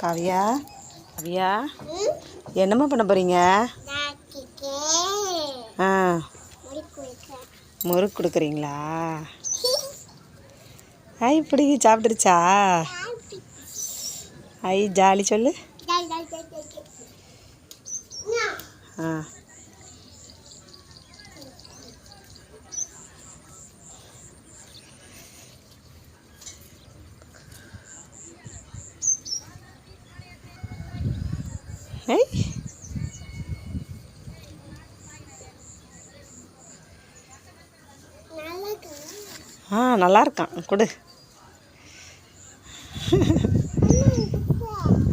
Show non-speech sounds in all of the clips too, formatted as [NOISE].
காவியா? காவியா? என்னம்மா பண்ண போகிறீங்க ஆ. முறுக்கு கொடுக்குறீங்களா? [LAUGHS] ஐ பிடிக்கி சாப்பிட்டுருச்சா? ஐ ஜாலி சொல்லு. ஆ. ஐ ஆ நல்லா இருக்கான் கொடு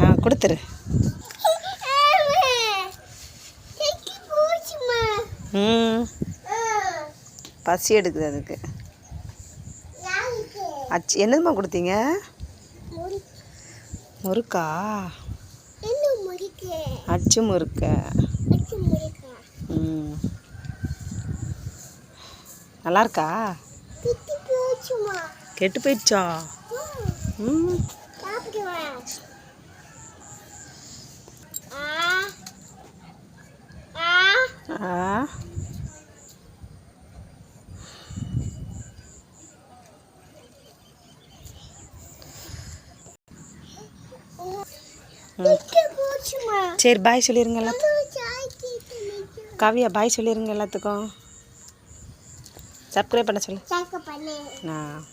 ஆ கொடுத்துரு. ம். பசி எடுக்குது அதுக்கு. அச்சு என்னதும்மா கொடுத்தீங்க? முறுக்கா? அச்சு முறுக்க. ம். நல்லா இருக்கா கெட்டு போயிடுச்சா? ம். ஆ. சரி பாய் சொல்லிடுங்க எல்லாத்துக்கும். காவியா பாய் சொல்லிடுங்க எல்லாத்துக்கும். சப்ஸ்கிரைப் பண்ண சொல்லு. நான்